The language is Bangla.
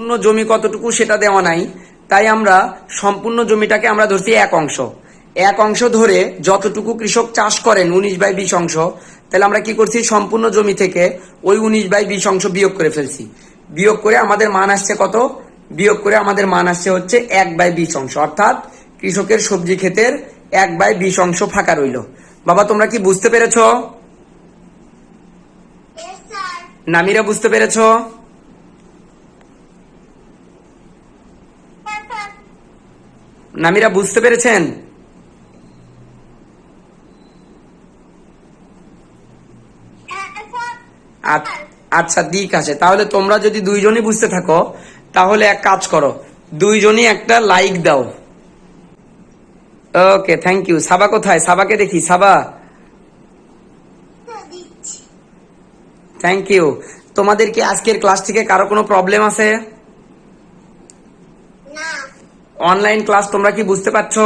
সম্পূর্ণ জমি কতটুকু সেটা দেওয়া নাই তাই আমরা সম্পূর্ণ জমিটাকে আমরা ধরছি এক অংশ। এক অংশ ধরে যতটুকু কৃষক চাষ করেন উনিশ বাই বিশ অংশ তাহলে আমরা কি করছি? সম্পূর্ণ জমি থেকে ওই উনিশ বাই বিশ অংশ বিয়োগ করে ফেলছি। বিয়োগ করে আমাদের মান আসছে কত? বিয়োগ করে আমাদের মান আসছে হচ্ছে এক বাই বিশ অংশ। অর্থাৎ কৃষকের সবজি ক্ষেতের এক বাই বিশ অংশ ফাঁকা রইল। বাবা তোমরা কি বুঝতে পেরেছ? নামিরা বুঝতে পেরেছ? নামিরা বুঝতে পেরেছেন? Yes, আচ্ছা দিক আছে। তাহলে তোমরা যদি দুইজনই বুঝতে থাকো তাহলে এক কাজ করো। দুইজনই একটা লাইক দাও। Okay thank you. সাবা কোথায়? সাবাকে দেখি সাবা। Thank you. তোমাদের কি আজকের ক্লাস থেকে কারও কোনো প্রবলেম আছে? অনলাইন ক্লাস তোমরা কি বুঝতে পারছ?